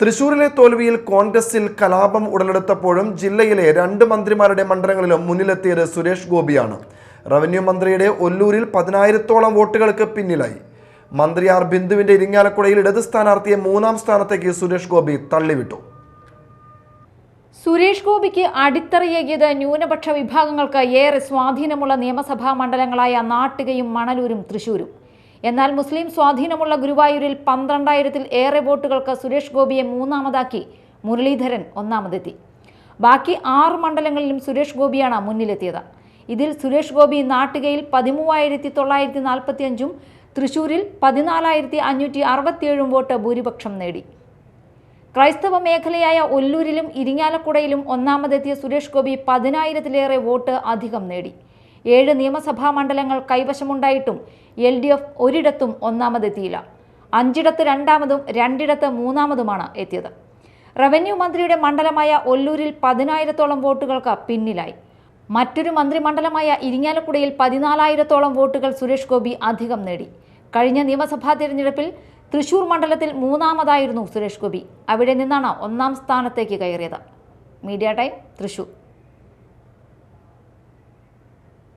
തൃശൂരിലെ തോൽവിയിൽ കോൺഗ്രസിൽ കലാപം ഉടലെടുത്തപ്പോഴും ജില്ലയിലെ രണ്ട് മന്ത്രിമാരുടെ മണ്ഡലങ്ങളിലും മുന്നിലെത്തിയത് സുരേഷ് ഗോപിയാണ്. റവന്യൂ മന്ത്രിയുടെ ഒല്ലൂരിൽ പതിനായിരത്തോളം വോട്ടുകൾക്ക് പിന്നിലായി. മന്ത്രി ആർ ബിന്ദുവിന്റെ ഇരിങ്ങാലക്കുടയിൽ ഇടത് സ്ഥാനാർത്ഥിയെ മൂന്നാം സ്ഥാനത്തേക്ക് സുരേഷ് ഗോപി തള്ളിവിട്ടു. സുരേഷ് ഗോപിക്ക് അടിത്തറയേകിയത് ന്യൂനപക്ഷ വിഭാഗങ്ങൾക്ക് ഏറെ സ്വാധീനമുള്ള നിയമസഭാ മണ്ഡലങ്ങളായ നാട്ടികയും മണലൂരും തൃശൂരും. എന്നാൽ മുസ്ലിം സ്വാധീനമുള്ള ഗുരുവായൂരിൽ പന്ത്രണ്ടായിരത്തിൽ ഏറെ വോട്ടുകൾക്ക് സുരേഷ് ഗോപിയെ മൂന്നാമതാക്കി മുരളീധരൻ ഒന്നാമതെത്തി. ബാക്കി ആറ് മണ്ഡലങ്ങളിലും സുരേഷ് ഗോപിയാണ് മുന്നിലെത്തിയത്. ഇതിൽ സുരേഷ് ഗോപി നാട്ടുകയിൽ പതിമൂവായിരത്തി തൊള്ളായിരത്തി നാൽപ്പത്തി അഞ്ചും തൃശൂരിൽ പതിനാലായിരത്തി അഞ്ഞൂറ്റി അറുപത്തിയേഴും വോട്ട് ഭൂരിപക്ഷം നേടി. ക്രൈസ്തവ മേഖലയായ ഒല്ലൂരിലും ഇരിങ്ങാലക്കുടയിലും ഒന്നാമതെത്തിയ സുരേഷ് ഗോപി പതിനായിരത്തിലേറെ വോട്ട് അധികം നേടി. ഏഴ് നിയമസഭാ മണ്ഡലങ്ങൾ കൈവശമുണ്ടായിട്ടും എൽ ഡി എഫ് ഒരിടത്തും ഒന്നാമതെത്തിയില്ല. അഞ്ചിടത്ത് രണ്ടാമതും രണ്ടിടത്ത് മൂന്നാമതുമാണ് എത്തിയത്. റവന്യൂ മന്ത്രിയുടെ മണ്ഡലമായ ഒല്ലൂരിൽ പതിനായിരത്തോളം വോട്ടുകൾക്ക് പിന്നിലായി. മറ്റൊരു മന്ത്രിമണ്ഡലമായ ഇരിങ്ങാലക്കുടയിൽ പതിനാലായിരത്തോളം വോട്ടുകൾ സുരേഷ് ഗോപി അധികം നേടി. കഴിഞ്ഞ നിയമസഭാ തിരഞ്ഞെടുപ്പിൽ തൃശൂർ മണ്ഡലത്തിൽ മൂന്നാമതായിരുന്നു സുരേഷ് ഗോപി. അവിടെ നിന്നാണ് ഒന്നാം സ്ഥാനത്തേക്ക് കയറിയത്. Media time Thrissur.